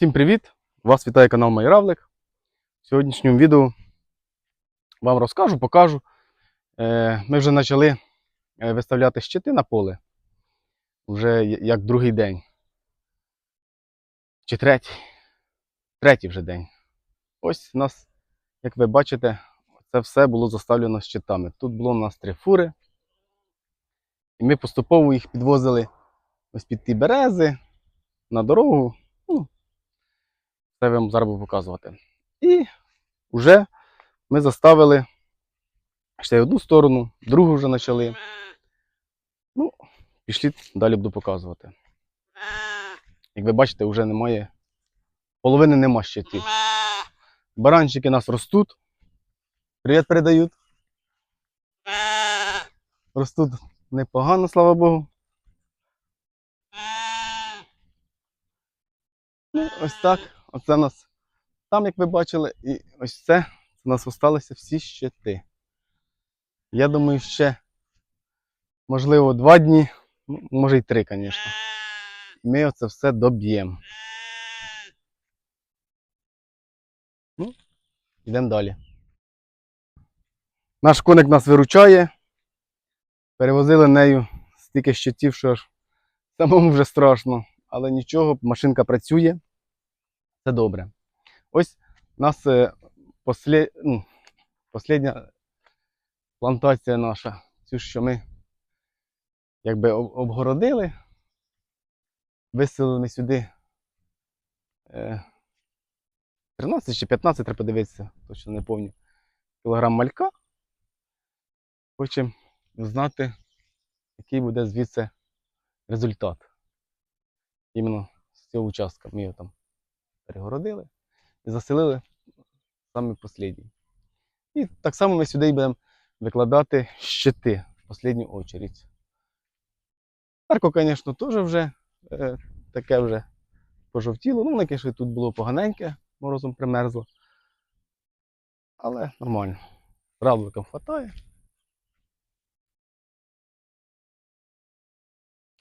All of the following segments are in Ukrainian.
Всім привіт! Вас вітає канал Майравлик. В сьогоднішньому відео вам розкажу, покажу. Е, Ми вже почали е, виставляти щити на поле. Вже як другий день. Чи третій? Третій вже день. Ось у нас, як ви бачите, це все було заставлено щитами. Тут було у нас три фури. І ми поступово їх підвозили ось під ті берези на дорогу. Це я вам зараз буду показувати. І вже ми заставили ще одну сторону, другу вже почали. Ну, пішли, далі буду показувати. Як ви бачите, вже немає, половини нема щитів. Баранчики нас ростуть. Привіт передають. Ростуть непогано, слава Богу. Ну, ось так. Оце нас там, як ви бачили, і ось це. У нас залишилися всі щити. Я думаю, ще, можливо, два дні, ну, може й три, звісно. Ми оце все доб'ємо. Ну, йдемо далі. Наш коник нас виручає. Перевозили нею стільки щитів, що аж самому вже страшно. Але нічого, машинка працює. Це добре. Ось у нас е, ну, послідня плантація наша. Цю, що ми якби обгородили. Виселили сюди е, 13 чи 15, треба подивитися, точно не пам'ятаю. Кілограм малька. Хочемо знати, який буде звідси результат. Іменно з цього участка. Ми його там перегородили і заселили саме послідній. І так само ми сюди будемо викладати щити в останню очередь. Арко, звісно, теж вже е, таке вже пожовтіло. Ну, воно, звісно, тут було поганеньке, морозом примерзло. Але нормально. Равликам хватає.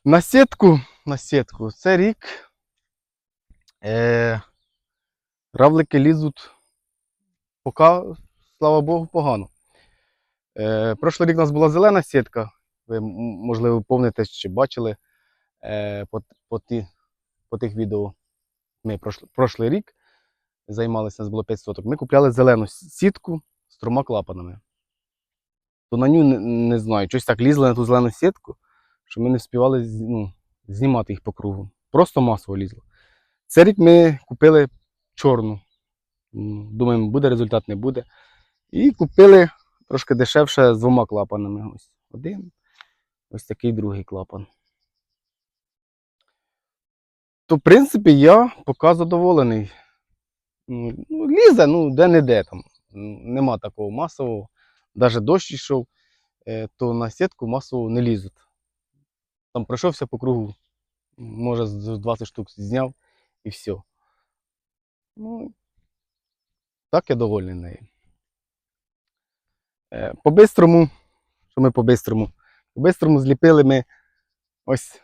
На сітку, на сітку, це рік. Е, равлики лізуть поки, слава Богу, погано. Е, прошлий рік у нас була зелена сітка. Ви, можливо, пам'ятаєте чи бачили е, по, по, ті, по тих відео. Ми прошлий рік займалися, нас було 5 соток. Ми купляли зелену сітку з трьома клапанами. То на ню не, не знаю, щось так лізли на ту зелену сітку, що ми не з- ну, знімати їх по кругу. Просто масово лізло. Цей рік ми купили чорну. Думаємо, буде результат, не буде. І купили трошки дешевше з двома клапанами. Ось один, ось такий другий клапан. То, в принципі, я поки задоволений. Ну, ну, лізе, ну, де-не-де там. Нема такого масового. Навіть дощ йшов, е, то на сітку масово не лізуть. Там пройшовся по кругу, може, з 20 штук зняв і все. Ну, так я довольний нею. Е, По-бистрому, що ми по-бистрому? По-бистрому зліпили ми ось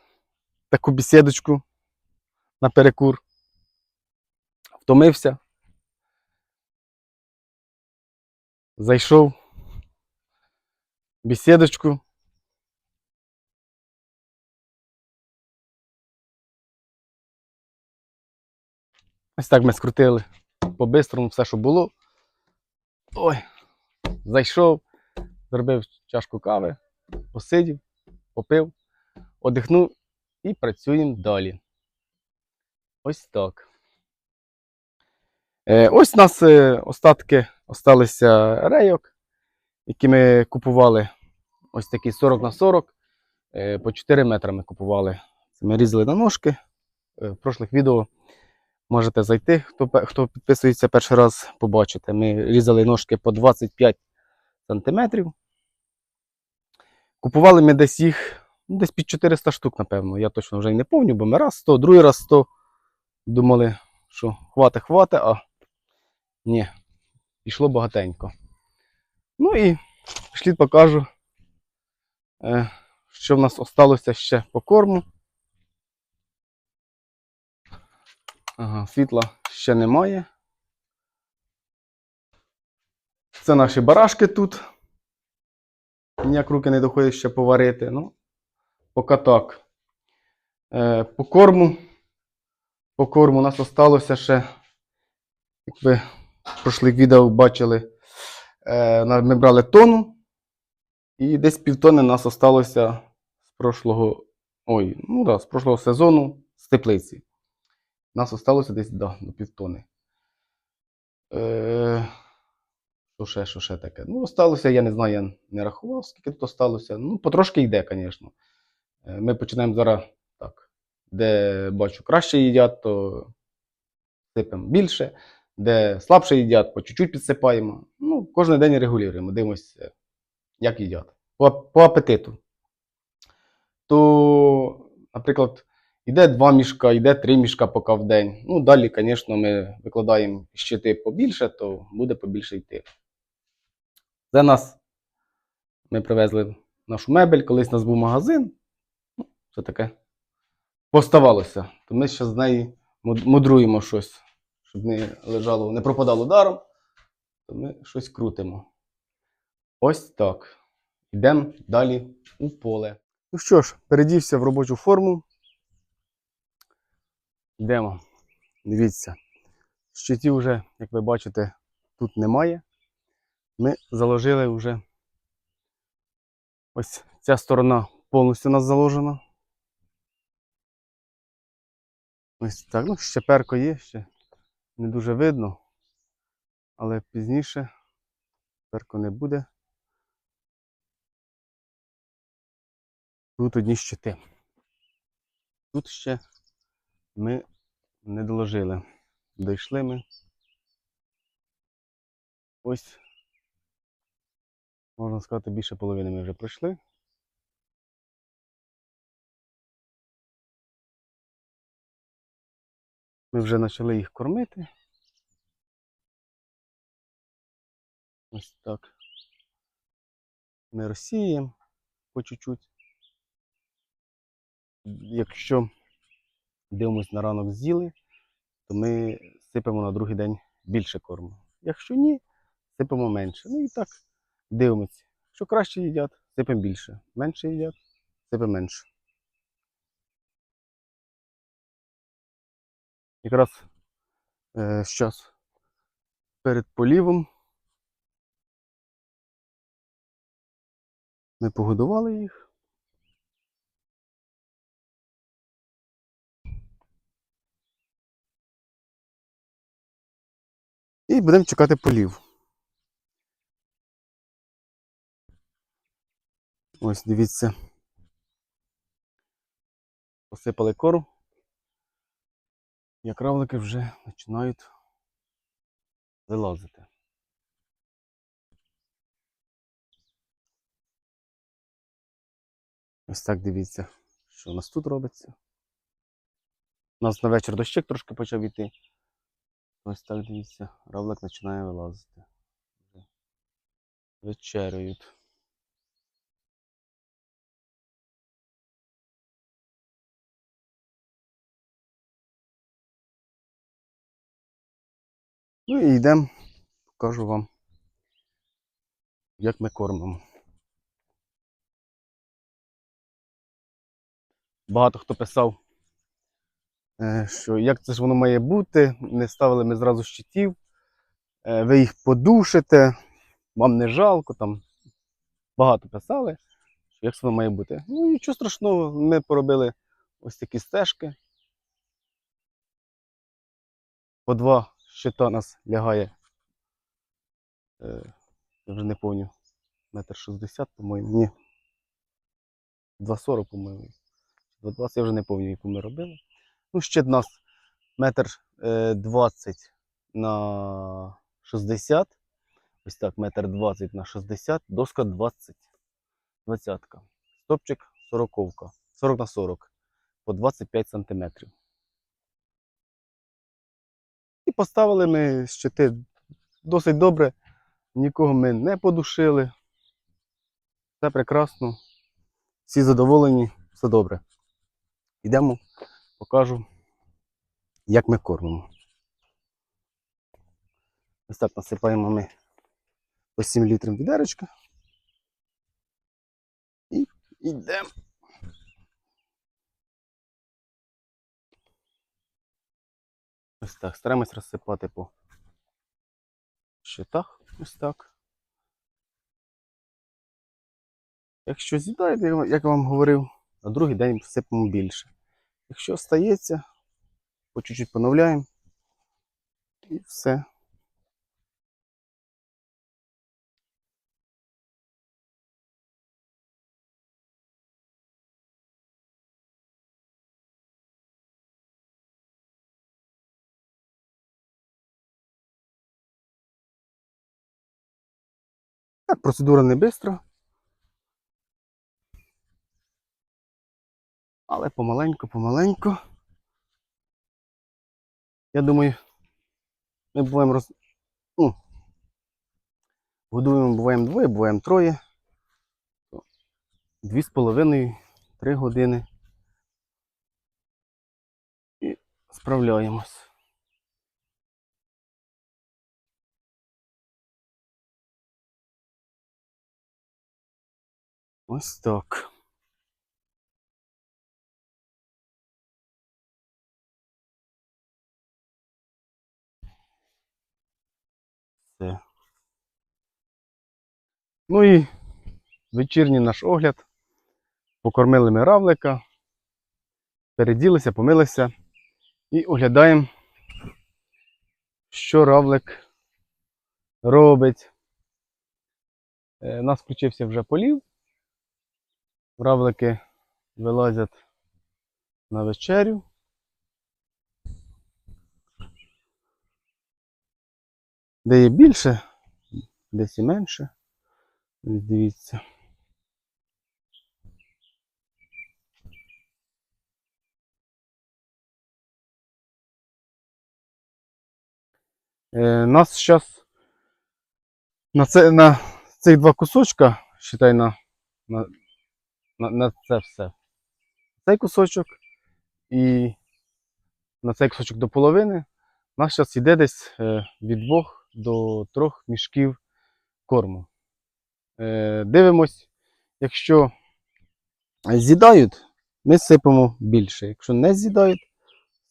таку бесідочку на перекур. Втомився. Зайшов. Бесідочку. Ось так ми скрутили по-бистрому все, що було. Ой, зайшов, зробив чашку кави, посидів, попив, одихнув і працюємо далі. Ось так. Е, ось у нас е, остатки осталися рейок, які ми купували ось такі 40 на 40, е, по 4 метри ми купували. Це ми різали на ножки. В прошлих відео можете зайти, хто, хто підписується перший раз, побачите. Ми різали ножки по 25 сантиметрів. Купували ми десь їх ну, десь під 400 штук, напевно. Я точно вже й не пам'ятаю, бо ми раз 100, другий раз 100. Думали, що хвати, хвати, а ні, пішло багатенько. Ну і пішли покажу, е, що в нас осталося ще по корму. Ага, світла ще немає. Це наші барашки тут. Ніяк руки не доходять ще поварити. Ну, поки так. Е, по корму. По корму у нас осталося ще, як ви в прошлих відео бачили, е, ми брали тонну. І десь півтони нас осталося з прошлого. Ой, ну да, з прошлого сезону з теплиці. Нас осталося десь да, до півтони. Е, що ще, що ще таке? Ну, осталося, я не знаю, я не рахував, скільки тут осталося. Ну, потрошки йде, звісно. Е, Ми починаємо зараз так. Де бачу краще їдять, то сипемо більше. Де слабше їдять, по чуть-чуть підсипаємо. Ну, кожен день регулюємо, дивимося, як їдять. По, по апетиту. То, наприклад, йде два мішка, йде три мішка поки в день. Ну, далі, звісно, ми викладаємо щити побільше, то буде побільше йти. Це нас. Ми привезли нашу мебель, колись у нас був магазин. Ну, Це таке поставалося. То ми ще з неї мудруємо щось, щоб не лежало, не пропадало даром. То ми щось крутимо. Ось так. Йдемо далі у поле. Ну що ж, передівся в робочу форму. Йдемо. Дивіться. Щитів вже, як ви бачите, тут немає. Ми заложили вже. Ось ця сторона повністю у нас заложена. Ось так. Ну, ще перко є, ще не дуже видно. Але пізніше перко не буде. Тут одні щити. Тут ще ми не доложили. Дійшли ми. Ось, можна сказати, більше половини ми вже пройшли. Ми вже почали їх кормити. Ось так. Ми розсіємо по чуть-чуть. Якщо дивимось на ранок з'їли, то ми сипемо на другий день більше корму. Якщо ні, сипемо менше. Ну і так дивимось. Що краще їдять, сипемо більше. Менше їдять, сипемо менше. Якраз е, зараз перед полівом ми погодували їх. І будемо чекати полів. Ось дивіться. Посипали кору. Як равлики вже починають вилазити. Ось так дивіться, що у нас тут робиться. У нас на вечір дощик трошки почав іти. Ось так дивіться, равлик починає вилазити. Вже Вечеряють. Ну і йдемо, покажу вам, як ми кормимо. Багато хто писав, що як це ж воно має бути, не ставили ми зразу щитів, е, ви їх подушите, вам не жалко там. Багато писали, що як це воно має бути. Ну нічого страшного, ми поробили ось такі стежки. По два щита нас лягає. Е, я вже не пам'ятаю, метр шістдесят, по-моєму. Ні. 2,40, по-моєму. 2,20, я вже не пам'ятаю, яку ми робили. Ну, щит у нас метр е, 20 на 60. Ось так, метр 20 на 60, доска 20. 20. Стопчик 40. 40 на 40 по 25 сантиметрів. І поставили ми щити досить добре. Нікого ми не подушили. Все прекрасно. Всі задоволені, все добре. Йдемо, покажу, як ми кормимо. Ось так насипаємо ми по 7 літрів відерочка. І йдемо. Ось так. Стараємось розсипати по щитах. Ось так. Якщо з'їдаєте, як я вам говорив, на другий день всипемо більше. Якщо стається, по чуть-чуть поновляємо і все. Так, процедура не бистра. Але помаленьку, помаленьку. Я думаю, ми буваємо роз... ну, годуємо, буваємо двоє, буваємо троє. Дві з половиною, три години. І справляємось. Ось так. Все. Ну і вечірній наш огляд. Покормили ми равлика, переділися, помилися і оглядаємо, що равлик робить. Е, У нас включився вже полів. Равлики вилазять на вечерю. Де є більше, десь і менше. Дивіться. Е, нас зараз на, це, на цих два кусочка, считай, на, на, на, на це все. Цей кусочок і на цей кусочок до половини. Нас зараз йде десь е, від двох до трьох мішків корму. Е, дивимось, якщо з'їдають, ми сипемо більше. Якщо не з'їдають,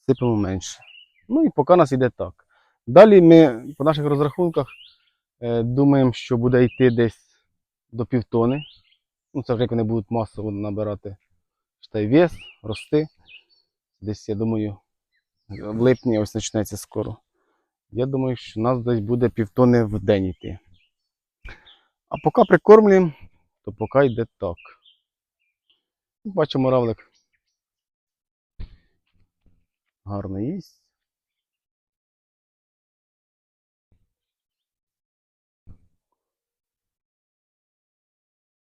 сипемо менше. Ну і поки нас йде так. Далі ми по наших розрахунках е, думаємо, що буде йти десь до півтони. Ну, це вже як вони будуть масово набирати считай, вес, рости. Десь, я думаю, в липні ось почнеться скоро. Я думаю, що у нас десь буде півтони в день йти. А поки прикормлюємо, то поки йде так. Бачимо равлик. Гарно їсть.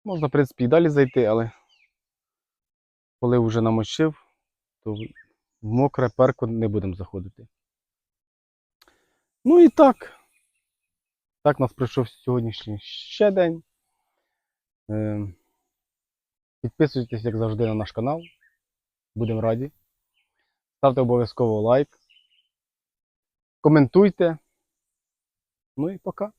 Можна, в принципі, і далі зайти, але коли вже намочив, то в мокре перко не будемо заходити. Ну і так. Так у нас пройшов сьогоднішній ще день. Е, Підписуйтесь, як завжди, на наш канал. Будемо раді. Ставте обов'язково лайк. Коментуйте. Ну і пока.